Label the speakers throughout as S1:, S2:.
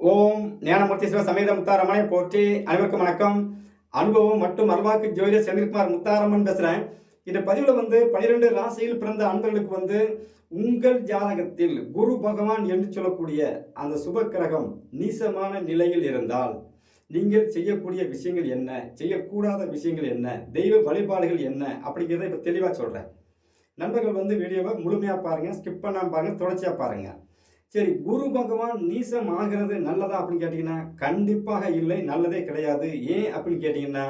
S1: ஓம் ஞானமூர்த்தீஸ்வர சமேத முத்தாரமனை போற்றி அனைவருக்கும் வணக்கம். அனுபவம் மற்றும் அருவாக்கு ஜோதிடர் செந்தில்குமார் முத்தாரம்மன் பேசுகிறேன் இந்த பதிவில் வந்து பனிரெண்டு ராசியில் பிறந்த அன்பர்களுக்கு வந்து உங்கள் ஜாதகத்தில் குரு பகவான் என்று சொல்லக்கூடிய அந்த சுப கிரகம் நீசமான நிலையில் இருந்தால் நீங்கள் செய்யக்கூடிய விஷயங்கள் என்ன? செய்யக்கூடாத விஷயங்கள் என்ன? தெய்வ வழிபாடுகள் என்ன? அப்படிங்கிறத இப்போ தெளிவாக சொல்கிறேன் நண்பர்கள் வந்து வீடியோவை முழுமையாக பாருங்கள் ஸ்கிப் பண்ணாமல் பாருங்கள் தொடர்ச்சியாக பாருங்கள் சரி குரு பகவான் நீசம் ஆகிறது நல்லதா அப்படின்னு கேட்டிங்கன்னா கண்டிப்பாக இல்லை நல்லதே கிடையாது. ஏன் அப்படின்னு கேட்டிங்கன்னா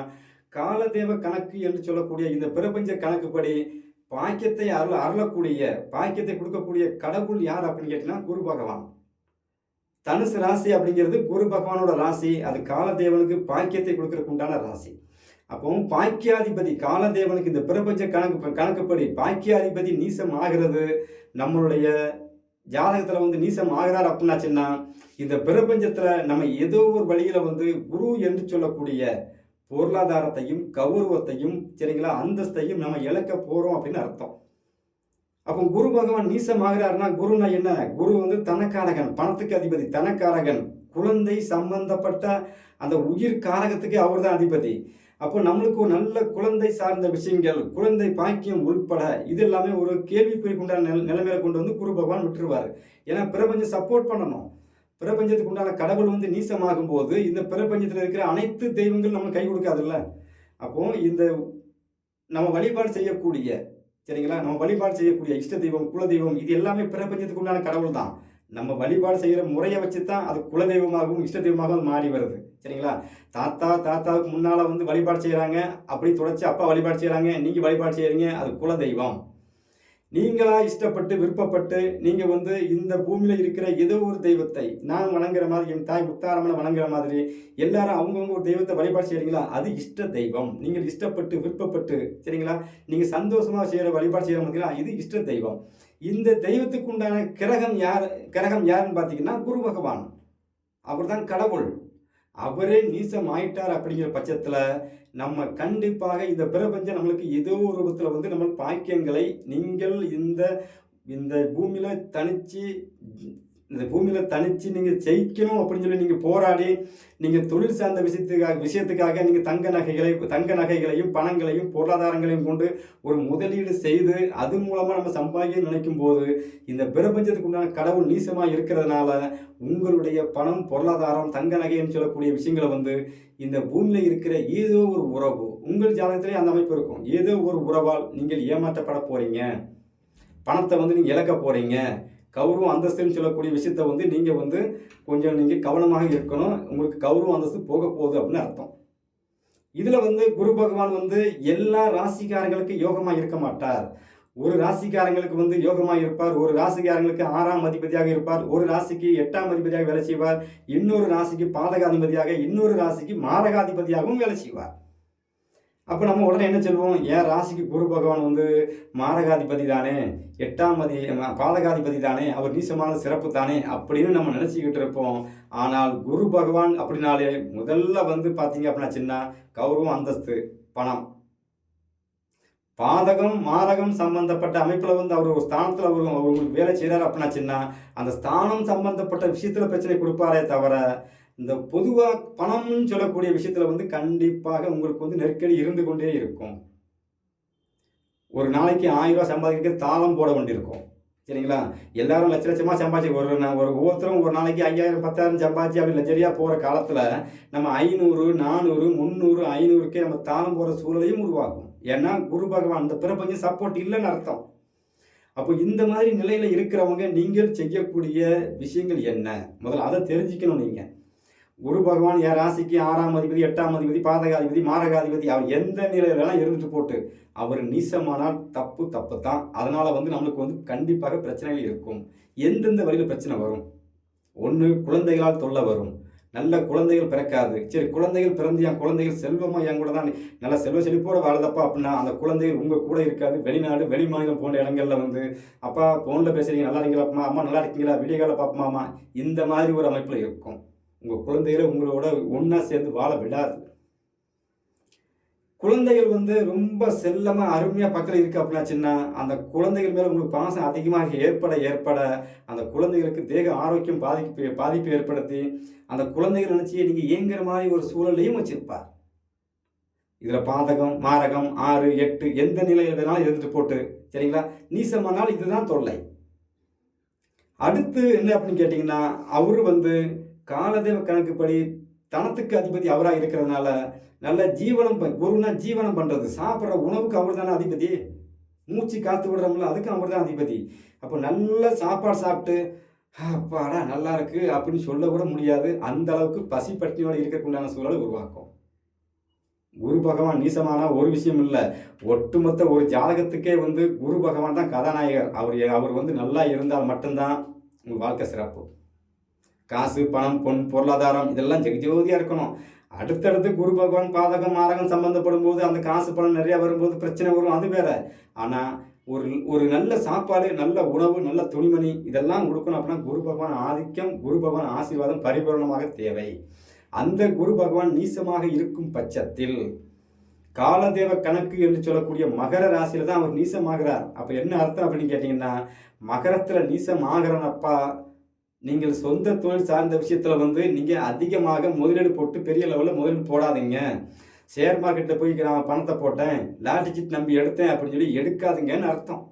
S1: காலதேவ கணக்கு என்று சொல்லக்கூடிய இந்த பிரபஞ்ச கணக்குப்படி பாக்கியத்தை அருள் அருளக்கூடிய பாக்கியத்தை கொடுக்கக்கூடிய கடவுள் யார் அப்படின்னு கேட்டிங்கன்னா குரு பகவான். தனுசு ராசி அப்படிங்கிறது குரு பகவானோட ராசி. அது காலதேவனுக்கு பாக்கியத்தை கொடுக்கறதுக்கு உண்டான ராசி. அப்போ பாக்கியாதிபதி காலதேவனுக்கு இந்த பிரபஞ்ச கணக்கு கணக்குப்படி பாக்கியாதிபதி நீசம் ஆகிறது நம்மளுடைய ஜாதகத்தில் வந்து நீசம் ஆகிறார் அப்படின்னாச்சுன்னா இந்த பிரபஞ்சத்தில் நம்ம ஏதோ ஒரு வழியில் வந்து குரு என்று சொல்லக்கூடிய பொருளாதாரத்தையும் கௌரவத்தையும் சரிங்களா அந்தஸ்தையும் நம்ம இழக்க போகிறோம் அப்படின்னு அர்த்தம். அப்போ குரு பகவான் நீசம் ஆகிறாருன்னா குருனா என்ன? குரு வந்து தனக்காரகன் பணத்துக்கு அதிபதி தனக்காரகன் குழந்தை சம்பந்தப்பட்ட அந்த உயிர் காரகத்துக்கு அவர் தான் அதிபதி. அப்போ நம்மளுக்கு ஒரு நல்ல குழந்தை சார்ந்த விஷயங்கள் குழந்தை பாக்கியம் உள்பட இது எல்லாமே ஒரு கேள்விக்குறிக்கு உண்டான நில நிலைமையில கொண்டு வந்து குரு பகவான் விட்டுருவார். ஏன்னா பிரபஞ்சம் சப்போர்ட் பண்ணணும். பிரபஞ்சத்துக்கு உண்டான கடவுள் வந்து நீசமாகும் போது இந்த பிரபஞ்சத்தில் இருக்கிற அனைத்து தெய்வங்கள் நம்ம கை கொடுக்காதுல்ல? அப்போ இந்த நம்ம வழிபாடு செய்யக்கூடிய சரிங்களா? நம்ம வழிபாடு செய்யக்கூடிய இஷ்ட தெய்வம் குல தெய்வம் இது எல்லாமே பிரபஞ்சத்துக்கு உண்டான கடவுள் தான் நம்ம வழிபாடு செய்கிற முறையை வச்சு தான் அது குல தெய்வமாகவும் இஷ்ட தெய்வமாகவும் மாறி வருது. சரிங்களா? தாத்தா தாத்தாவுக்கு முன்னால் வந்து வழிபாடு செய்கிறாங்க அப்படி தொடச்சி அப்பா வழிபாடு செய்கிறாங்க நீங்கள் வழிபாடு செய்கிறீங்க அது குல தெய்வம் நீங்களாக இஷ்டப்பட்டு விருப்பப்பட்டு நீங்கள் வந்து இந்த பூமியில் இருக்கிற ஏதோ ஒரு தெய்வத்தை நான் வணங்குற மாதிரி என் தாய் முத்தாரம்மனை வணங்குற மாதிரி எல்லாரும் அவங்கவுங்க ஒரு தெய்வத்தை வழிபாடு செய்கிறீங்களா அது இஷ்ட தெய்வம். நீங்கள் இஷ்டப்பட்டு விருப்பப்பட்டு சரிங்களா? நீங்கள் சந்தோஷமாக செய்கிற வழிபாடு செய்கிற மாதிரிங்களா இது இஷ்ட தெய்வம். இந்த தெய்வத்துக்கு உண்டான கிரகம் யார் கிரகம் யாருன்னு பார்த்தீங்கன்னா குரு பகவான். அவர் தான் கடவுள். அவரே நீசம் ஆயிட்டார் அப்படிங்கிற பட்சத்தில் நம்ம கண்டிப்பாக இந்த பிரபஞ்சம் நம்மளுக்கு ஏதோ ஒரு ரூபத்தில் வந்து நம்ம பாக்கியங்களை நீங்கள் இந்த இந்த பூமியில் தனித்து இந்த பூமியில் தனித்து நீங்கள் ஜெயிக்கணும் அப்படின்னு சொல்லி நீங்கள் போராடி நீங்கள் தொழில் சார்ந்த விஷயத்துக்காக விஷயத்துக்காக நீங்கள் தங்க நகைகளை தங்க நகைகளையும் பணங்களையும் பொருளாதாரங்களையும் கொண்டு ஒரு முதலீடு செய்து அது மூலமாக நம்ம சம்பாதிக்க நினைக்கும் போது இந்த பிரபஞ்சத்துக்கு உண்டான கடவுள் நீசமாக இருக்கிறதுனால உங்களுடைய பணம் பொருளாதாரம் தங்க நகைன்னு சொல்லக்கூடிய விஷயங்களை வந்து இந்த பூமியில் இருக்கிற ஏதோ ஒரு உறவு உங்கள் ஜாதகத்திலே அந்த அமைப்பு இருக்கும். ஏதோ ஒரு உறவால் நீங்கள் ஏமாற்றப்பட போகிறீங்க பணத்தை வந்து நீங்கள் இழக்க போகிறீங்க கௌரவம் அந்தஸ்துன்னு சொல்லக்கூடிய விஷயத்த வந்து நீங்கள் வந்து கொஞ்சம் நீங்கள் கவனமாக இருக்கணும். உங்களுக்கு கௌரவம் அந்தஸ்து போக போகுது அப்படின்னு அர்த்தம். இதில் வந்து குரு பகவான் வந்து எல்லா ராசிக்காரங்களுக்கு யோகமாக இருக்க மாட்டார். ஒரு ராசிக்காரங்களுக்கு வந்து யோகமாக இருப்பார். ஒரு ராசிக்காரங்களுக்கு ஆறாம் அதிபதியாக இருப்பார். ஒரு ராசிக்கு எட்டாம் அதிபதியாக வேலை செய்வார். இன்னொரு ராசிக்கு பாதகாதிபதியாக இன்னொரு ராசிக்கு மாரகாதிபதியாகவும் வேலை செய்வார். அப்போ நம்ம உடனே என்ன சொல்லுவோம் ஏன் ராசிக்கு குரு பகவான் வந்து மாரகாதிபதி தானே எட்டாம் அதி பாதகாதிபதி தானே அவர் நீசமான சிறப்பு தானே அப்படின்னு நம்ம நினச்சிக்கிட்டு இருப்போம். ஆனால் குரு பகவான் அப்படின்னாலே முதல்ல வந்து பார்த்தீங்க அப்படின்னா சின்ன கௌரவம் அந்தஸ்து பணம். பாதகம் மாரகம் சம்பந்தப்பட்ட அமைப்பில் வந்து அவர் ஒரு ஸ்தானத்தில் அவர் அவங்களுக்கு வேலை செய்கிறார் அப்படின்னா சின்ன அந்த ஸ்தானம் சம்பந்தப்பட்ட விஷயத்தில் பிரச்சனை கொடுப்பாரே தவிர இந்த பொதுவாக பணம்னு சொல்லக்கூடிய விஷயத்தில் வந்து கண்டிப்பாக உங்களுக்கு வந்து நெருக்கடி இருந்து கொண்டே இருக்கும். ஒரு நாளைக்கு ஆயிரம் ரூபாய் சம்பாதிக்க தாளம் போட வேண்டியிருக்கும் சரிங்களா? எல்லாரும் லட்ச லட்சமாக சம்பாதிச்சு ஒரு ஒரு ஒவ்வொருத்தரும் ஒரு நாளைக்கு ஐயாயிரம் பத்தாயிரம் சம்பாதிச்சு அப்படி லட்சரியாக போகிற காலத்தில் நம்ம ஐநூறு நானூறு முந்நூறு ஐநூறுக்கே நம்ம தாளம் போகிற சூழலையும் உருவாகும். ஏன்னா குரு பகவான் அந்த பிரபஞ்சம் சப்போர்ட் இல்லைன்னு அர்த்தம். அப்போ இந்த மாதிரி நிலையில் இருக்கிறவங்க நீங்கள் செய்யக்கூடிய விஷயங்கள் என்ன? முதல்ல அதை தெரிஞ்சுக்கணும் நீங்கள் குரு பகவான் என் ராசிக்கு ஆறாம் அதிபதி எட்டாம் அதிபதி பாதகாதிபதி மாரகாதிபதி அவர் எந்த நிலையிலலாம் இருந்துட்டு போட்டு அவர் நீசமானால் தப்பு தப்பு தான் அதனால் வந்து நம்மளுக்கு வந்து கண்டிப்பாக பிரச்சனைகள் இருக்கும். எந்தெந்த வழியில் பிரச்சனை வரும்? ஒன்று குழந்தைகளால் தொல்லை வரும். நல்ல குழந்தைகள் பிறக்காது. சரி குழந்தைகள் பிறந்து என் குழந்தைகள் செல்வமாக என் கூட தான் நல்ல செல்வ செழிப்போடு வாழுதப்பா அப்படின்னா அந்த குழந்தைகள் உங்கள் கூட இருக்காது. வெளிநாடு வெளி மாநிலம் போன்ற இடங்கள்ல வந்து அப்பா ஃபோனில் பேசுகிறீங்க நல்லா இருக்கீங்களா? அம்மா நல்லா இருக்கீங்களா? வீடியோ காலில் பார்ப்போமாம்மா இந்த மாதிரி ஒரு அமைப்பில் இருக்கும். உங்கள் குழந்தைகளை உங்களோட ஒன்றா சேர்ந்து வாழ விடாது. குழந்தைகள் வந்து ரொம்ப செல்லமாக அருமையாக பக்கத்தில் இருக்கு அப்படின்னாச்சுன்னா அந்த குழந்தைகள் மேலே உங்களுக்கு பாசம் அதிகமாக ஏற்பட ஏற்பட அந்த குழந்தைகளுக்கு தேக ஆரோக்கியம் பாதிப்பு பாதிப்பு ஏற்படுத்தி அந்த குழந்தைகள் நினச்சி நீங்கள் ஏங்குற மாதிரி ஒரு சூழலையும் வச்சுருப்பார். இதில் பாதகம் மாரகம் ஆறு எட்டு எந்த நிலையில் வேணாலும் இருந்துட்டு போட்டு சரிங்களா? நீசமானால் இதுதான் தொல்லை. அடுத்து என்ன அப்படின்னு கேட்டிங்கன்னா அவர் வந்து காலதேவ கணக்குப்படி தனத்துக்கு அதிபதி அவராக இருக்கிறதுனால நல்ல ஜீவனம் குருனா ஜீவனம் பண்ணுறது சாப்பிட்ற உணவுக்கு அவர் தானே அதிபதி. மூச்சு காத்து விடுறோம்ல அதுக்கும் அவர் தான் அதிபதி. அப்போ நல்ல சாப்பாடு சாப்பிட்டு அப்பாடா நல்லா இருக்கு அப்படின்னு சொல்ல கூட முடியாது. அந்த அளவுக்கு பசி பட்டினியோட இருக்கக்கூடிய சூழலை உருவாக்கும். குரு பகவான் நீசமானா ஒரு விஷயம் இல்லை. ஒட்டுமொத்த ஒரு ஜாதகத்துக்கே வந்து குரு பகவான் தான் கதாநாயகர். அவர் அவர் வந்து நல்லா இருந்தால் மட்டும்தான் உங்கள் வாழ்க்கை சிறப்பு. காசு பணம் பொன் பொருளாதாரம் இதெல்லாம் ஜெகஜோதியாக இருக்கணும். அடுத்தடுத்து குரு பகவான் பாதகம் மாரகம் சம்மந்தப்படும் போது அந்த காசு பணம் நிறையா வரும்போது பிரச்சனை வரும் அது வேற. ஆனால் ஒரு ஒரு நல்ல சாப்பாடு நல்ல உணவு நல்ல துணிமணி இதெல்லாம் கொடுக்கணும் அப்படின்னா குரு பகவான் ஆதிக்கம் குரு பகவான் ஆசீர்வாதம் பரிபூரணமாக தேவை. அந்த குரு பகவான் நீசமாக இருக்கும் பட்சத்தில் காலதேவ கணக்கு என்று சொல்லக்கூடிய மகர ராசியில தான் அவர் நீசமாகிறார். அப்போ என்ன அர்த்தம் அப்படின்னு கேட்டிங்கன்னா மகரத்தில் நீசமாகிறனப்பா நீங்கள் சொந்த தொழில் சார்ந்த விஷயத்தில் வந்து நீங்கள் அதிகமாக முதலீடு போட்டு பெரிய லெவலில் முதலீடு போடாதீங்க. ஷேர் மார்க்கெட்டில் போய் நான் பணத்தை போட்டேன். லாட்டரி சீட் நம்பி எடுத்தேன் அப்படின்னு சொல்லி எடுக்காதுங்கன்னு அர்த்தம்.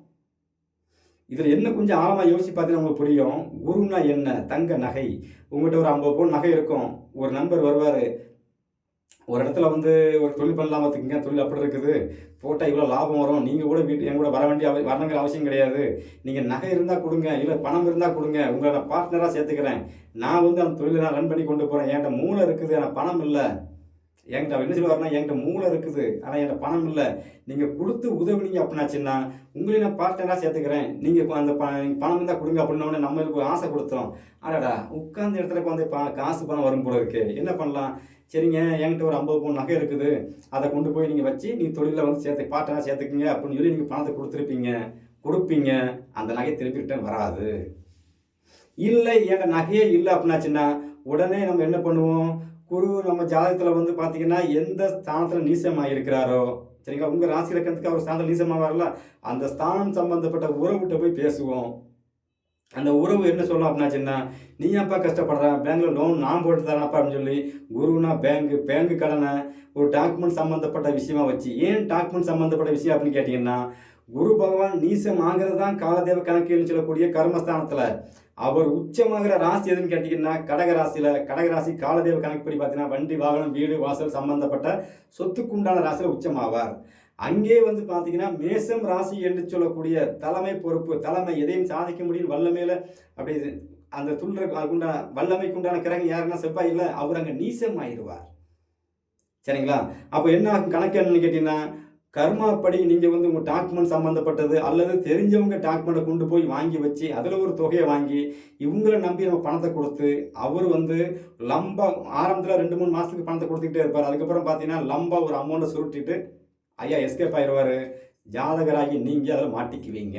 S1: இதில் என்ன கொஞ்சம் ஆழமாக யோசிச்சு பார்த்தீங்கன்னா உங்களுக்கு புரியும். குருன்னா என்ன? தங்க நகை. உங்கள்கிட்ட ஒரு ஐம்பது பவுன் நகை இருக்கும். ஒரு நண்பர் வருவார். ஒரு இடத்துல வந்து ஒரு தொழில் பண்ணலாம் பார்த்துக்கங்க தொழில் அப்படி இருக்குது? போட்டால் இவ்வளோ லாபம் வரும். நீங்கள் கூட வீட்டு என் கூட வர வேண்டிய அவ- வரணுங்கிற அவசியம் கிடையாது. நீங்கள் நகை இருந்தால் கொடுங்க இல்லை பணம் இருந்தால் கொடுங்க. உங்களை நான் பார்ட்னராக சேர்த்துக்கிறேன். நான் வந்து அந்த தொழிலை நான் ரன் பண்ணி கொண்டு போகிறேன் என்கிட்ட மூளை இருக்குது ஆனால் பணம் இல்லை. என்கிட்ட அவர் என்ன சொல்லுவாருன்னா என்கிட்ட மூளை இருக்குது ஆனால் என்கிட்ட பணம் இல்லை. நீங்கள் கொடுத்து உதவினீங்க அப்படின்னாச்சுன்னா உங்களையும் நான் பார்ட்னராக சேர்த்துக்கிறேன். நீங்கள் அந்த ப நீங்கள் பணம் இருந்தால் கொடுங்க அப்படின்னோடனே நம்மளுக்கு ஒரு ஆசை கொடுத்துரும். அடடா உட்காந்து இடத்துல உட்காந்து பா காசு பணம் வரும் போல இருக்கு. என்ன பண்ணலாம்? சரிங்க என்கிட்ட ஒரு ஐம்பது பவுன் நகை இருக்குது. அதை கொண்டு போய் நீங்கள் வச்சு நீ தொழிலில் வந்து சேர்த்து பார்ட்னராக சேர்த்துக்குங்க அப்படின்னு சொல்லி நீங்கள் பணத்தை கொடுத்துருப்பீங்க. கொடுப்பீங்க. அந்த நகை திருப்பி ரிட்டர்ன் வராது. இல்லை என்கிட்ட நகையே இல்லை அப்படின்னாச்சுன்னா உடனே நம்ம என்ன பண்ணுவோம்? குரு நம்ம ஜாதகத்தில் வந்து பார்த்தீங்கன்னா எந்த ஸ்தானத்தில் நீசமாக இருக்கிறாரோ சரிங்களா? உங்கள் ராசி இலக்கணத்துக்கு அவர் ஸ்தானத்தில் நீசமாக வரல அந்த ஸ்தானம் சம்பந்தப்பட்ட உறவுகிட்ட போய் பேசுவோம். அந்த உறவு என்ன சொல்லணும் சின்ன நீ ஏன்ப்பா கஷ்டப்படுறேன் பேங்க்கில் லோன் நான் போட்டு தரேனப்பா அப்படின்னு சொல்லி குருனா பேங்க் பேங்க் கடனை ஒரு டாக்குமெண்ட் சம்மந்தப்பட்ட விஷயமா வச்சு ஏன் டாக்குமெண்ட் சம்மந்தப்பட்ட விஷயம் அப்படின்னு கேட்டிங்கன்னா குரு பகவான் நீசம் ஆகிறது தான் காலதேவ கணக்குன்னு சொல்லக்கூடிய கர்மஸ்தானத்தில். அவர் உச்சமாகிற ராசி எதுன்னு கேட்டிங்கன்னா கடக ராசியில் கடக ராசி காலதேவ கணக்குப்படி பார்த்தீங்கன்னா வண்டி வாகனம் வீடு வாசல் சம்பந்தப்பட்ட சொத்துக்குண்டான ராசியில் உச்சமாவார். அங்கே வந்து பார்த்தீங்கன்னா மேசம் ராசி என்று சொல்லக்கூடிய தலைமை பொறுப்பு தலைமை எதையும் சாதிக்க முடியும் வல்லமையில் அப்படி அந்த துள்ள அதுக்குண்டான வல்லமைக்கு உண்டான கிரகம் யாருன்னா செவ்வாய் இல்லை அவர் அங்கே நீசம் ஆயிடுவார் சரிங்களா? அப்போ என்ன ஆகும்? கணக்கு என்னன்னு கேட்டிங்கன்னா கர்மாப்படி நீங்கள் வந்து உங்கள் டாக்குமெண்ட் சம்மந்தப்பட்டது அல்லது தெரிஞ்சவங்க டாக்குமெண்ட்டை கொண்டு போய் வாங்கி வச்சு அதில் ஒரு தொகையை வாங்கி இவங்களை நம்பி நம்ம பணத்தை கொடுத்து அவர் வந்து லம்பா ஆரம்பத்தில் ரெண்டு மூணு மாதத்துக்கு பணத்தை கொடுத்துக்கிட்டே இருப்பார். அதுக்கப்புறம் பார்த்தீங்கன்னா லம்பா ஒரு அமௌண்ட்டை சுருட்டிட்டு ஐயா எஸ்கேப் ஆயிடுவார் ஜாதகராகி நீங்கள் அதில் மாட்டிக்குவீங்க.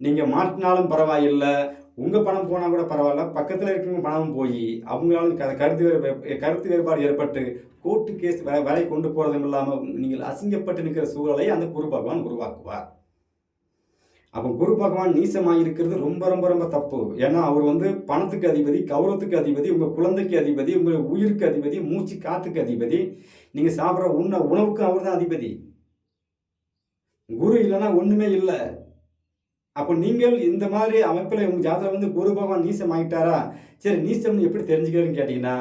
S1: நீங்கள் மாட்டினாலும் பரவாயில்லை. உங்கள் பணம் போனால் கூட பரவாயில்ல பக்கத்தில் இருக்கிறவங்க பணமும் போய் அவங்களாலும் கருத்து வேறு கருத்து வேறுபாடு ஏற்பட்டு கோர்ட்டு கேஸ் வேலை வேலை கொண்டு போகிறதும் இல்லாமல் நீங்கள் அசிங்கப்பட்டு நிற்கிற சூழலை அந்த குரு பகவான் உருவாக்குவார். அப்போ குரு பகவான் நீசமாக இருக்கிறது ரொம்ப ரொம்ப ரொம்ப தப்பு. ஏன்னா அவர் வந்து பணத்துக்கு அதிபதி கௌரவத்துக்கு அதிபதி உங்கள் குழந்தைக்கு அதிபதி உங்கள் உயிருக்கு அதிபதி மூச்சு காத்துக்கு அதிபதி நீங்கள் சாப்பிட்ற உண்ண உணவுக்கும் அவர் தான் அதிபதி. குரு இல்லைன்னா ஒன்றுமே இல்லை. அப்போ நீங்கள் இந்த மாதிரி அமைப்பில் உங்கள் ஜாதகம் வந்து குரு பகவான் நீசம் ஆகிட்டாரா சரி நீசம்னு எப்படி தெரிஞ்சுக்கிறதுன்னு கேட்டிங்கன்னா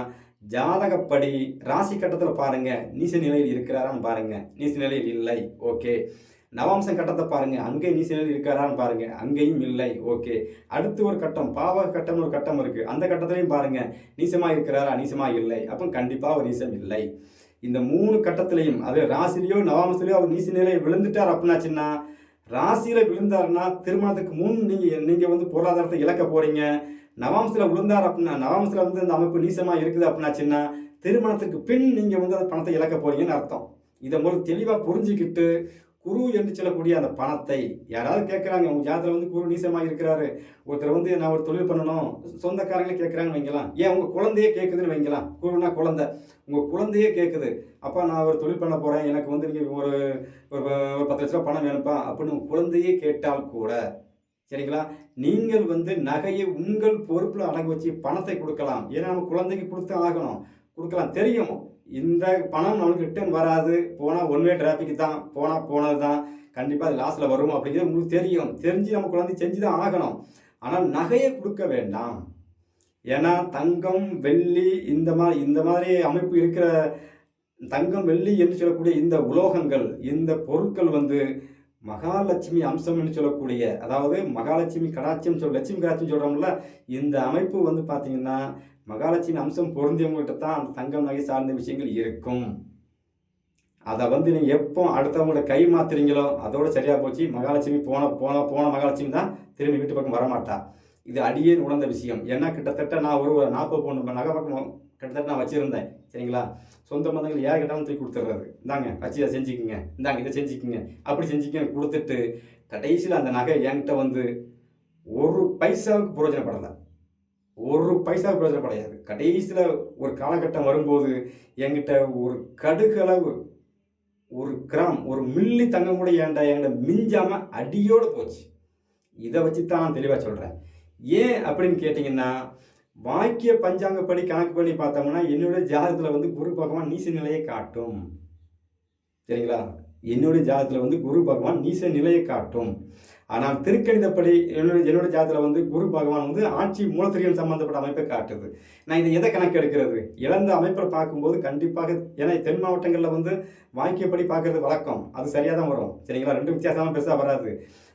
S1: ஜாதகப்படி ராசி கட்டத்தில் பாருங்கள் நீச நிலையில் இருக்கிறாரான்னு பாருங்கள் நீச நிலையில் இல்லை ஓகே. நவாம்சம் கட்டத்தை பாருங்கள் அங்கே நீச நிலையில் இருக்காரான்னு பாருங்கள் அங்கேயும் இல்லை ஓகே. அடுத்து ஒரு கட்டம் பாவ கட்டம்னு ஒரு கட்டம் இருக்குது அந்த கட்டத்துலையும் பாருங்கள் நீசமாக இருக்கிறாரா நீசமாக இல்லை. அப்போ கண்டிப்பாக ஒரு நீசம் இல்லை. இந்த மூணு கட்டத்திலையும் அது ராசிலையோ நவாம்சலையோ அவர் நீச நிலையை விழுந்துட்டார் அப்படின்னாச்சுன்னா ராசியில விழுந்தாருன்னா திருமணத்துக்கு முன் நீங்கள் நீங்கள் வந்து பொருளாதாரத்தை இழக்க போகிறீங்க நவாம்சில் விழுந்தார் அப்படின்னா நவாம்சில் வந்து அந்த அமைப்பு நீசமாக இருக்குது அப்படின்னாச்சுன்னா திருமணத்துக்கு பின் நீங்கள் வந்து அந்த பணத்தை இழக்க போறீங்கன்னு அர்த்தம். இதை முதல்ல தெளிவாக புரிஞ்சுக்கிட்டு குரு என்று சொல்லக்கூடிய அந்த பணத்தை யாராவது கேட்குறாங்க உங்கள் ஜாதத்தில் வந்து குரு நீசமாக இருக்கிறாரு. ஒருத்தர் வந்து நான் ஒரு தொழில் பண்ணணும். சொந்தக்காரங்களே கேட்குறாங்கன்னு வைங்கலாம் ஏன் உங்கள் குழந்தையே கேட்குதுன்னு வைங்கலாம் குருனா குழந்தை. உங்கள் குழந்தையே கேட்குது அப்பா நான் ஒரு தொழில் பண்ண போகிறேன் எனக்கு வந்து நீங்கள் ஒரு ஒரு பத்து லட்ச ரூபா பணம் வேணும்ப்பா அப்படின்னு உங்கள் குழந்தையே கேட்டால் கூட சரிங்களா? நீங்கள் வந்து நகையை உங்கள் பொறுப்பில் அடங்கி வச்சு பணத்தை கொடுக்கலாம். ஏன்னா நம்ம குழந்தைக்கு கொடுத்து ஆகணும். கொடுக்கலாம். தெரியும். இந்த பணம் நமக்கு ரிட்டர்ன் வராது. போனால் ஒன் வே டிராஃபிக் தான். போனால் போனது தான் கண்டிப்பாக அது லாஸில் வரும் அப்படிங்கிறது உங்களுக்கு தெரியும். தெரிஞ்சு நம்ம குழந்தை செஞ்சு தான் ஆகணும். ஆனால் நகையை கொடுக்க வேண்டாம். ஏன்னா தங்கம் வெள்ளி இந்த மாதிரி இந்த மாதிரி அமைப்பு இருக்கிற தங்கம் வெள்ளி என்று சொல்லக்கூடிய இந்த உலோகங்கள் இந்த பொருட்கள் வந்து மகாலட்சுமி அம்சம்னு சொல்லக்கூடிய அதாவது மகாலட்சுமி கடாட்சியம் சொல் லட்சுமி கடாட்சியம் சொல்கிறோம்ல இந்த அமைப்பு வந்து பார்த்தீங்கன்னா மகாலட்சுமி அம்சம் பொருந்தியவங்கள்ட்ட தான் அந்த தங்கம் நகை சார்ந்த விஷயங்கள் இருக்கும். அதை வந்து நீங்கள் எப்போ அடுத்தவங்களோட கை மாத்துறீங்களோ அதோட சரியாக போச்சு. மகாலட்சுமி போன போன போன மகாலட்சுமி தான் திரும்பி வீட்டு பக்கம் வரமாட்டா. இது அடியே உணர்ந்த விஷயம். ஏன்னா கிட்டத்தட்ட நான் ஒரு நாற்பது பொண்ணு நகை பக்கம் கிட்டத்தட்ட நான் வச்சுருந்தேன் சரிங்களா? சொந்த பந்தங்கள் யார் கேட்டாலும் தூக்கி கொடுத்துட்றாரு. இந்தாங்க வச்சு அதை செஞ்சுக்குங்க. இந்தாங்க இதை செஞ்சுக்குங்க. அப்படி செஞ்சுக்க கொடுத்துட்டு கடைசியில் அந்த நகை என்கிட்ட வந்து ஒரு பைசாவுக்கு பிரயோஜனப்படலை. ஒரு பைசா பிரயோஜனப்படையாது. கடைசியில் ஒரு காலகட்டம் வரும்போது என்கிட்ட ஒரு கடுகளவு ஒரு கிராம் ஒரு மில்லி தங்கம் கூட ஏன்டா என்கிட்ட மிஞ்சாமல் அடியோடு போச்சு. இதை வச்சு தான் நான் தெளிவாக சொல்கிறேன் ஏன் அப்படின்னு கேட்டிங்கன்னா வாக்கிய பஞ்சாங்கப்படி கணக்கு பண்ணி பார்த்தோம்னா என்னுடைய ஜாதகத்தில் வந்து குரு பகவான் நீச நிலையை காட்டும். சரிங்களா? என்னுடைய ஜாதகத்தில் வந்து குரு பகவான் நீச நிலையை காட்டும். ஆனால் திருக்கணிதப்படி என்னுடைய என்னுடைய ஜாதத்தில் வந்து குரு பகவான் வந்து ஆட்சி மூலத்திரியம் சம்பந்தப்பட்ட அமைப்பை காட்டுது. நான் இதை எதை கணக்கு எடுக்கிறது இழந்த அமைப்பை பார்க்கும்போது கண்டிப்பாக ஏன்னா தென் மாவட்டங்களில் வந்து வாக்கியப்படி பார்க்கறது வழக்கம். அது சரியாக தான் வரும். சரிங்களா? ரெண்டு வித்தியாசமாக பெருசாக வராது.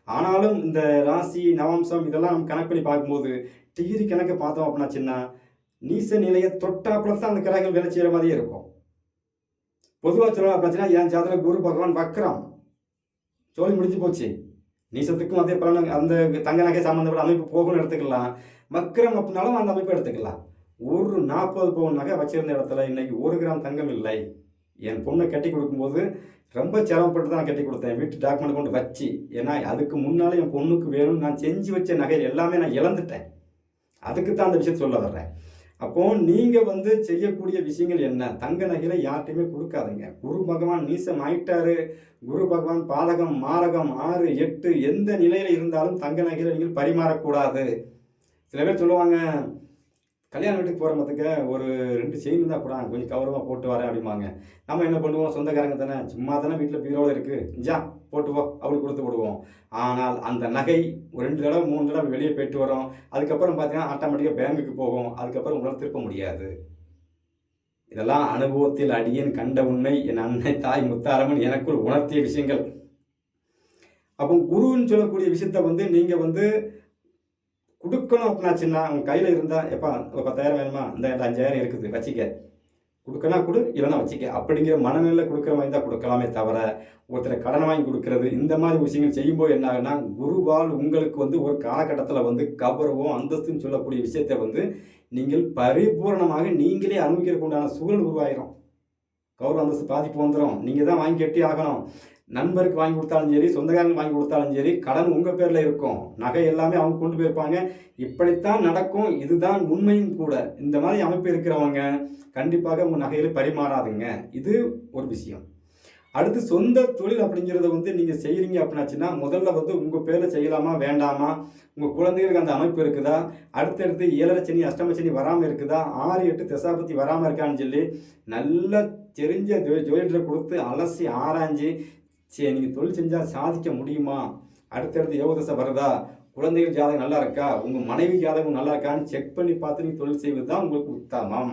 S1: ஆனாலும் இந்த ராசி நவம்சம் இதெல்லாம் நம்ம கணக்கு பண்ணி பார்க்கும்போது டிகிரி கணக்கு பார்த்தோம் அப்படின்னாச்சுன்னா நீச நிலையை தொட்டாப்புல தான் அந்த கிரகங்கள் வேலை செய்கிற மாதிரியே இருக்கும். பொதுவாக சொல்லலாம் அப்படின்னா என் ஜாதகம் குரு பகவான் வக்ரம்? சோழி முடிஞ்சு போச்சு. நீசத்துக்கும் அதே பலன் அந்த தங்க நகை சம்மந்தப்பட்ட அமைப்பு போகணும்னு எடுத்துக்கலாம். வக்ரம் அப்படின்னாலும் அந்த அமைப்பை எடுத்துக்கலாம். ஒரு நாற்பது பவுன் நகை வச்சிருந்த இடத்துல இன்னைக்கு ஒரு கிராம் தங்கம் இல்லை. என் பொண்ணை கட்டி கொடுக்கும்போது ரொம்ப சிரமப்பட்டு தான் நான் கட்டி கொடுத்தேன். வீட்டு டாக்குமெண்ட் கொண்டு வச்சு. ஏன்னா அதுக்கு முன்னாலே என் பொண்ணுக்கு வேணும்னு நான் செஞ்சு வச்ச நகை எல்லாமே நான் இழந்துட்டேன். அதுக்கு தான் அந்த விஷயத்தை சொல்ல வர்றேன். அப்போ நீங்கள் வந்து செய்யக்கூடிய விஷயங்கள் என்ன? தங்க நகையில் யார்கிட்டையுமே கொடுக்காதுங்க. குரு பகவான் நீசம் ஆயிட்டாரு. குரு பகவான் பாதகம் மாரகம் ஆறு எட்டு எந்த நிலையில் இருந்தாலும் தங்க நகையில் நீங்கள் பரிமாறக்கூடாது. சில பேர் சொல்லுவாங்க கல்யாண வீட்டுக்கு போகிற மத்துக்க ஒரு ரெண்டு செயின் இருந்தால் கூட கொஞ்சம் கௌரவமாக போட்டு வரேன் அப்படிம்பாங்க. நம்ம என்ன பண்ணுவோம்? சொந்தக்காரங்க தானே சும்மா தானே வீட்டில் பீரோட இருக்குது ஜா போட்டுவோம் அப்படி கொடுத்து விடுவோம். ஆனால் அந்த நகை ஒரு ரெண்டு தடவை மூணு தடவை வெளியே போயிட்டு வரோம். அதுக்கப்புறம் பார்த்தீங்கன்னா ஆட்டோமேட்டிக்காக பேங்குக்கு போகும். அதுக்கப்புறம் உங்களால் திருப்ப முடியாது. இதெல்லாம் அனுபவத்தில் அடியேன் கண்ட உண்மை. என் அன்னை தாய் முத்தாரமன் எனக்குள் உணர்த்திய விஷயங்கள். அப்போ குருன்னு சொல்லக்கூடிய விஷயத்த வந்து நீங்கள் வந்து கொடுக்கணும் அப்படின்னாச்சுன்னா உங்கள் கையில் இருந்தால் எப்பா ஒரு பத்தாயிரம் வேணுமா? இந்த அஞ்சாயிரம் இருக்குது வச்சிக்க. கொடுக்கனா கொடு இல்லைன்னா வச்சுக்க. அப்படிங்கிற மனநிலை கொடுக்குற மாதிரி தான் கொடுக்கலாமே தவிர ஒருத்தரை கடன் வாங்கி கொடுக்கறது இந்த மாதிரி விஷயங்கள் செய்யும்போது என்ன ஆகுனா குருவால் உங்களுக்கு வந்து ஒரு காலகட்டத்தில் வந்து கௌரவம் அந்தஸ்துன்னு சொல்லக்கூடிய விஷயத்தை வந்து நீங்கள் பரிபூரணமாக நீங்களே அனுபவிக்கிறதுக்கு உண்டான சூழல் உருவாயிரும். கௌரவ அந்தஸ்து பாதிப்பு வந்துடும் நீங்கள் தான் வாங்கி கட்டி ஆகணும். நண்பருக்கு வாங்கி கொடுத்தாலும் சரி சொந்தக்காரங்களுக்கு வாங்கி கொடுத்தாலும் சரி கடன் உங்கள் பேரில் இருக்கும். நகை எல்லாமே அவங்க கொண்டு போயிருப்பாங்க. இப்படித்தான் நடக்கும். இதுதான் உண்மையும் கூட. இந்த மாதிரி அமைப்பு இருக்கிறவங்க கண்டிப்பாக உங்கள் நகையில் பரிமாறாதுங்க. இது ஒரு விஷயம். அடுத்து சொந்த தொழில் அப்படிங்கிறத வந்து நீங்கள் செய்கிறீங்க அப்படின்னாச்சுன்னா முதல்ல வந்து உங்கள் பேரில் செய்யலாமா வேண்டாமா? உங்கள் குழந்தைகளுக்கு அந்த அமைப்பு இருக்குதா? அடுத்தடுத்து ஏழரை சனி அஷ்டம சனி வராமல் இருக்குதா? ஆறு எட்டு தசாபத்தி வராமல் இருக்கான்னு சொல்லி நல்லா தெரிஞ்ச ஜோதிடரை கொடுத்து அலசி ஆராய்ஞ்சு சரி நீங்கள் தொழில் செஞ்சால் சாதிக்க முடியுமா? அடுத்தடுத்து யோகதசை வருதா? குழந்தைகள் ஜாதகம் நல்லா இருக்கா? உங்கள் மனைவி ஜாதகம் நல்லா இருக்கான்னு செக் பண்ணி பார்த்து நீங்கள் தொழில் செய்வது தான் உங்களுக்கு உத்தமம்.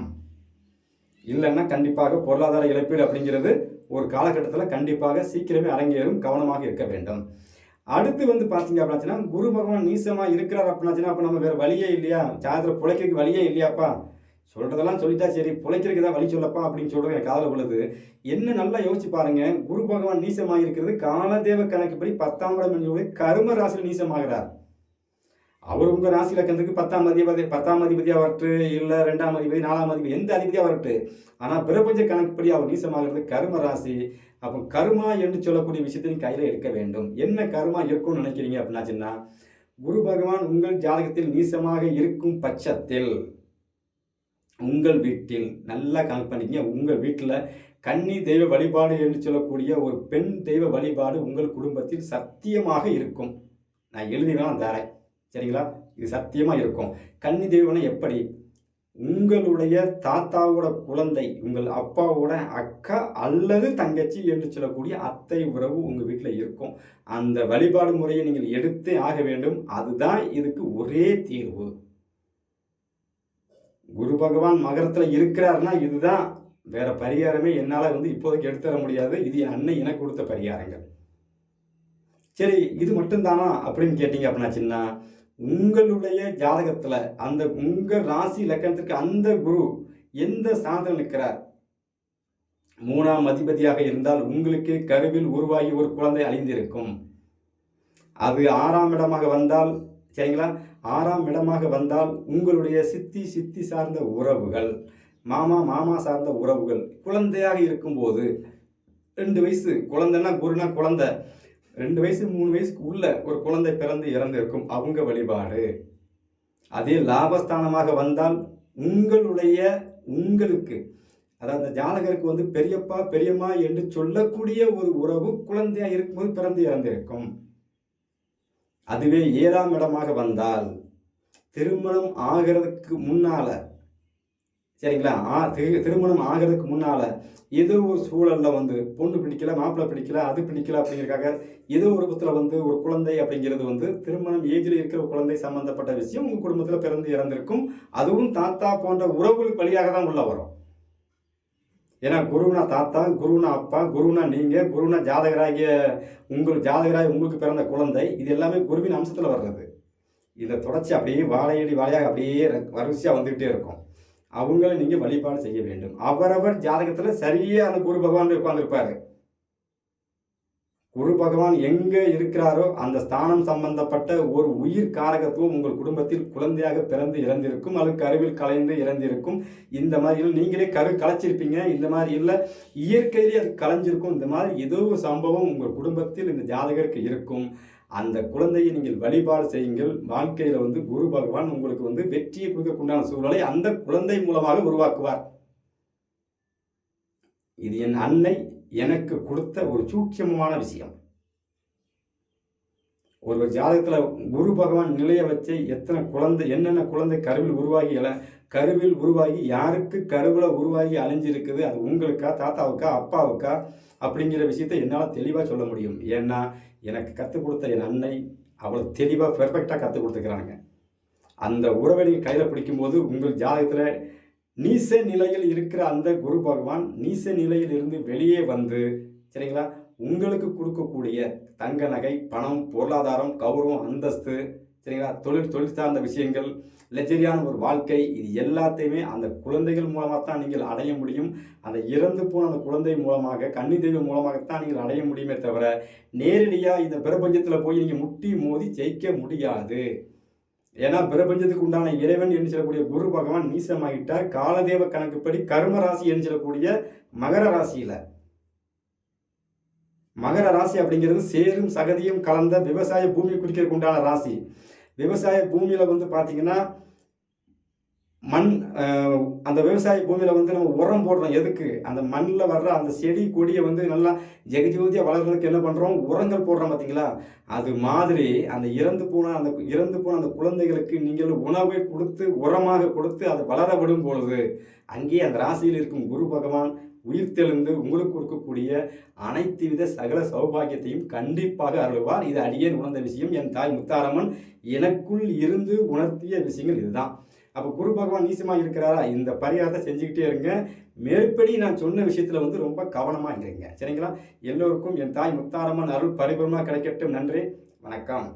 S1: இல்லைன்னா கண்டிப்பாக பொருளாதார இழப்பீடு அப்படிங்கிறது ஒரு காலகட்டத்தில் கண்டிப்பாக சீக்கிரமே அரங்கேறும் கவனமாக இருக்க வேண்டும். அடுத்து வந்து பார்த்தீங்க அப்படின்னா குரு பகவான் நீசமாக இருக்கிறார் அப்படின்னாச்சுன்னா அப்போ நம்ம வேறு வழியே இல்லையா? ஜாதகத்தில் பிழைக்கிறதுக்கு வழியே இல்லையாப்பா? சொல்கிறதெல்லாம் சொல்லிட்டா சரி பிழைக்கிறதுக்கு தான் வழி சொல்லப்பா அப்படின்னு சொல்கிறது எனக்கு காதல் உள்ளது என்ன நல்லா யோசிச்சு பாருங்க குரு பகவான் நீசமாக இருக்கிறது காலதேவ கணக்குப்படி பத்தாம் இடம் என்பது கரும ராசியில் நீசமாகிறார். அவர் உங்கள் ராசி லக்கணத்துக்கு பத்தாம் அதிபதி பத்தாம் அதிபதியாக வரட்டு இல்லை ரெண்டாம் அதிபதி நாலாம் அதிபதி எந்த அதிபதியாக வரட்டு. ஆனால் பிரபஞ்ச கணக்குப்படி அவர் நீசமாகிறது கரும ராசி. அப்போ கருமா என்று சொல்லக்கூடிய விஷயத்தை கையில் எடுக்க வேண்டும். என்ன கருமா இருக்கும்னு நினைக்கிறீங்க அப்படின்னாச்சுன்னா குரு பகவான் உங்கள் ஜாதகத்தில் நீசமாக இருக்கும் பட்சத்தில் உங்கள் வீட்டில் நல்லா கனெக்ட் பண்ணிக்கங்க. உங்கள் வீட்டில் கன்னி தெய்வ வழிபாடு என்று சொல்லக்கூடிய ஒரு பெண் தெய்வ வழிபாடு உங்கள் குடும்பத்தில் சத்தியமாக இருக்கும். நான் எழுதி வேணாம் தரேன். சரிங்களா? இது சத்தியமாக இருக்கும். கன்னி தெய்வம்னா எப்படி? உங்களுடைய தாத்தாவோட குழந்தை உங்கள் அப்பாவோட அக்கா அல்லது தங்கச்சி என்று சொல்லக்கூடிய அத்தை உறவு உங்கள் வீட்டில் இருக்கும். அந்த வழிபாடு முறையை நீங்கள் எடுத்தே ஆக வேண்டும். அதுதான் இதுக்கு ஒரே தீர்வு. குரு பகவான் மகரத்தில் இருக்கிறாருன்னா இதுதான் வேற பரிகாரமே என்னால் வந்து இப்போதைக்கு எடுத்துட முடியாது. இது என் அன்னை எனக்கு கொடுத்த பரிகாரங்கள். சரி இது மட்டும்தானா அப்படின்னு கேட்டிங்க அப்படின்னா சின்ன உங்களுடைய ஜாதகத்தில் அந்த உங்கள் ராசி லக்கணத்திற்கு அந்த குரு எந்த சாதனை நிற்கிறார்? மூணாம் அதிபதியாக இருந்தால் உங்களுக்கு கருவில் உருவாகி ஒரு குழந்தை அழிந்திருக்கும். அது ஆறாம் இடமாக வந்தால் சரிங்களா? ஆறாம் இடமாக வந்தால் உங்களுடைய சித்தி சித்தி சார்ந்த உறவுகள் மாமா மாமா சார்ந்த உறவுகள் குழந்தையாக இருக்கும்போது ரெண்டு வயசு குழந்தைன்னா குருனா குழந்தை ரெண்டு வயசு மூணு வயசுக்கு உள்ள ஒரு குழந்தை பிறந்து இறந்திருக்கும் அவங்க வழிபாடு. அதே லாபஸ்தானமாக வந்தால் உங்களுடைய உங்களுக்கு அதாவது அந்த வந்து பெரியப்பா பெரியம்மா என்று சொல்லக்கூடிய ஒரு உறவு குழந்தையாக இருக்கும்போது பிறந்து இறந்திருக்கும். அதுவே ஏழாம் இடமாக வந்தால் திருமணம் ஆகிறதுக்கு முன்னால சரிங்களா? ஆ திரு- திருமணம் ஆகிறதுக்கு முன்னால் ஏதோ ஒரு சூழலில் வந்து பொண்ணு பிடிக்கல மாப்பிள்ளை பிடிக்கல அது பிடிக்கல அப்படிங்கிறக்காக ஏதோ ஒரு விதத்தில் வந்து ஒரு குழந்தை அப்படிங்கிறது வந்து திருமணம் ஏஜில் இருக்கிற குழந்தை சம்மந்தப்பட்ட விஷயம் உங்கள் குடும்பத்தில் பிறந்து இறந்திருக்கும். அதுவும் தாத்தா போன்ற உறவுகளுக்கு வழியாக தான் உள்ள வரும். ஏன்னா குருனா தாத்தா குருனா அப்பா குருனா நீங்கள் குருனா ஜாதகராகிய உங்கள் ஜாதகராகி உங்களுக்கு பிறந்த குழந்தை இது எல்லாமே குருவின் அம்சத்தில் வர்றது. இதை தொடர்ச்சி அப்படியே வாழையடி வாழையாக அப்படியே வரிசையாக வந்துக்கிட்டே இருக்கும். அவங்கள நீங்கள் வழிபாடு செய்ய வேண்டும். அவரவர் ஜாதகத்தில் சரியாக அந்த குரு பகவான் உட்காந்துருப்பாரு குரு பகவான் எங்கே இருக்கிறாரோ அந்த ஸ்தானம் சம்பந்தப்பட்ட ஒரு உயிர் காரகத்துவம் உங்கள் குடும்பத்தில் குழந்தையாக பிறந்து இறந்திருக்கும் அல்லது கருவில் கலைந்து இறந்திருக்கும். இந்த மாதிரி இல்லை நீங்களே கரு கலைச்சிருப்பீங்க இந்த மாதிரி இல்லை. இயற்கையிலே அது கலைஞ்சிருக்கும். இந்த மாதிரி ஏதோ ஒரு சம்பவம் உங்கள் குடும்பத்தில் இந்த ஜாதகருக்கு இருக்கும். அந்த குழந்தையை நீங்கள் வழிபாடு செய்யுங்கள். வாழ்க்கையில் வந்து குரு பகவான் உங்களுக்கு வந்து வெற்றியை கொடுக்கக்குண்டான சூழலை அந்த குழந்தை மூலமாக உருவாக்குவார். இது என் அன்னை எனக்கு கொடுத்த ஒரு சூட்சமமான விஷயம். ஒரு ஜாதகத்தில் குரு பகவான் நிலைய வச்சு எத்தனை குழந்தை என்னென்ன குழந்தை கருவில் உருவாகி கருவில் உருவாகி யாருக்கு கருவில் உருவாகி அழிஞ்சிருக்குது அது உங்களுக்கா தாத்தாவுக்கா அப்பாவுக்கா அப்படிங்கிற விஷயத்தை என்னால் தெளிவாக சொல்ல முடியும். ஏன்னா எனக்கு கற்றுக் கொடுத்த என் அன்னை அவ்வளோ தெளிவாக பெர்ஃபெக்டாக கற்றுக் கொடுத்துக்கிறாங்க அந்த உறவை நீங்கள் கையில் பிடிக்கும்போது உங்கள் ஜாதகத்தில் நீச நிலையில் இருக்கிற அந்த குரு பகவான் நீச நிலையில் இருந்து வெளியே வந்து சரிங்களா? உங்களுக்கு கொடுக்கக்கூடிய தங்க நகை பணம் பொருளாதாரம் கௌரவம் அந்தஸ்து சரிங்களா? தொழில் தொழில் சார்ந்த விஷயங்கள் லெஜரியான ஒரு வாழ்க்கை இது எல்லாத்தையுமே அந்த குழந்தைகள் மூலமாக தான் நீங்கள் அடைய முடியும். அந்த இறந்து போன அந்த குழந்தை மூலமாக கன்னி தெய்வம் மூலமாகத்தான் நீங்கள் அடைய முடியுமே தவிர நேரடியாக இந்த பிரபஞ்சத்தில் போய் நீங்கள் முட்டி மோதி ஜெயிக்க முடியாது. ஏன்னா பிரபஞ்சத்துக்கு உண்டான இறைவன் என்று சொல்லக்கூடிய குரு பகவான் நீசமாகிட்டார் காலதேவ கணக்குப்படி கர்ம ராசி என்று சொல்லக்கூடிய மகர ராசியில. மகர ராசி அப்படிங்கிறது சேரும் சகதியும் கலந்த விவசாய பூமி குறிக்கிறதுக்கு உண்டான ராசி. விவசாய பூமியில வந்து பார்த்தீங்கன்னா மண் அந்த விவசாய பூமியில் வந்து நம்ம உரம் போடுறோம். எதுக்கு? அந்த மண்ணில் வர்ற அந்த செடி கொடியை வந்து நல்லா ஜெகஜோதியாக வளர்கிறதுக்கு என்ன பண்ணுறோம் உரங்கள் போடுறோம் பார்த்தீங்களா அது மாதிரி அந்த இறந்து போன அந்த இறந்து போன அந்த குழந்தைகளுக்கு நீங்கள் உணவை கொடுத்து உரமாக கொடுத்து அது வளரப்படும் பொழுது அங்கேயே அந்த ராசியில் இருக்கும் குரு பகவான் உயிர் தெளிந்து உங்களுக்கு கொடுக்கக்கூடிய அனைத்து வித சகல சௌபாகியத்தையும் கண்டிப்பாக அருள்வார். இது அடியேன் உணர்ந்த விஷயம். என் தாய் முத்தாரம்மன் எனக்குள் இருந்து உணர்த்திய விஷயங்கள் இதுதான். அப்போ குரு பகவான் நீசமாக இருக்கிறாரா? இந்த பரிகாரத்தை செஞ்சுக்கிட்டே இருங்க. மேற்படி நான் சொன்ன விஷயத்தில் வந்து ரொம்ப கவனமாக இருங்க. சரிங்களா? எல்லோருக்கும் என் தாய் முத்தாரமான அருள் பரிபூர்ணமாக கிடைக்கட்டும். நன்றி. வணக்கம்.